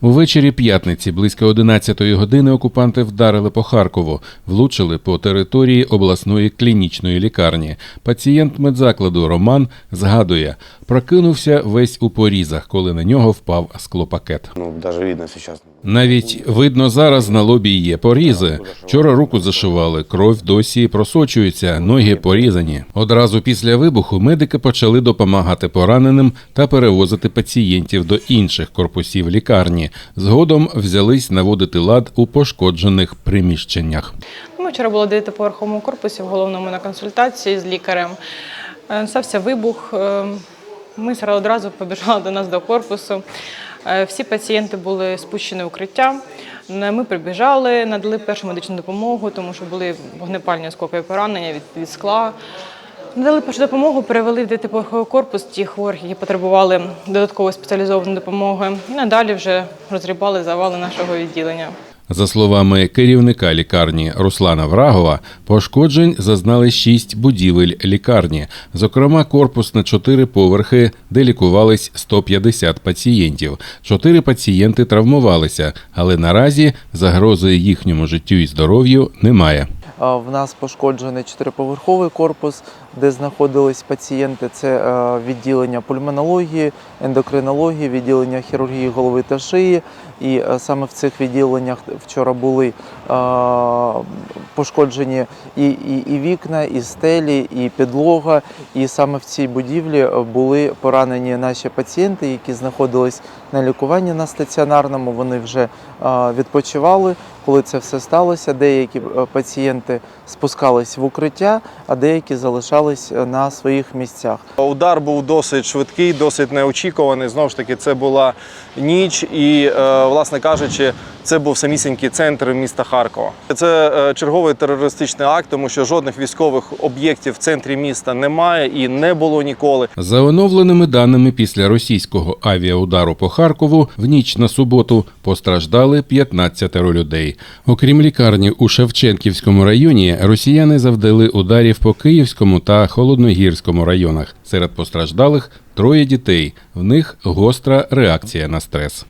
Увечері п'ятниці близько 11-ї години окупанти вдарили по Харкову, влучили по території обласної клінічної лікарні. Пацієнт медзакладу Роман згадує, прокинувся весь у порізах, коли на нього впав склопакет. Ну, даже видно сейчас. Навіть видно зараз на лобі є порізи. Вчора руку зашивали, кров досі просочується, ноги порізані. Одразу після вибуху медики почали допомагати пораненим та перевозити пацієнтів до інших корпусів лікарні. Згодом взялись наводити лад у пошкоджених приміщеннях. Ми вчора були в дев'ятиповерховому корпусі в головному на консультації з лікарем. Е, Стався вибух. Е, Ми одразу побіжали до нас до корпусу. Е, Всі пацієнти були спущені в укриття. Ми прибіжали, надали першу медичну допомогу, тому що були вогнепальні оскопи поранення від скла. Надали першу допомогу, перевели в дев'ятиповерховий корпус ті хворих, які потребували додаткової спеціалізованої допомоги. І надалі вже розрібали завали нашого відділення. За словами керівника лікарні Руслана Врагова, пошкоджень зазнали шість будівель лікарні, зокрема корпус на чотири поверхи, де лікувались 150 пацієнтів. Чотири пацієнти травмувалися, але наразі загрози їхньому життю і здоров'ю немає. В нас пошкоджений чотириповерховий корпус, де знаходились пацієнти. Це е, відділення пульмонології, ендокринології, відділення хірургії голови та шиї. І е, саме в цих відділеннях вчора були е, пошкоджені і, і, і вікна, і стелі, і підлога. І саме в цій будівлі були поранені наші пацієнти, які знаходились на лікуванні на стаціонарному. Вони вже відпочивали. Коли це все сталося, деякі е, пацієнти спускались в укриття, а деякі залишались е, на своїх місцях. Удар був досить швидкий, досить неочікуваний. Знову ж таки, це була ніч, і, е, власне кажучи, це був самісінький центр міста Харкова. Це е, черговий терористичний акт, тому що жодних військових об'єктів в центрі міста немає і не було ніколи. За оновленими даними після російського авіаудару по Харкову в ніч на суботу постраждали 15 людей. Окрім лікарні у Шевченківському районі, росіяни завдали ударів по Київському та Холодногірському районах. Серед постраждалих троє дітей. В них гостра реакція на стрес.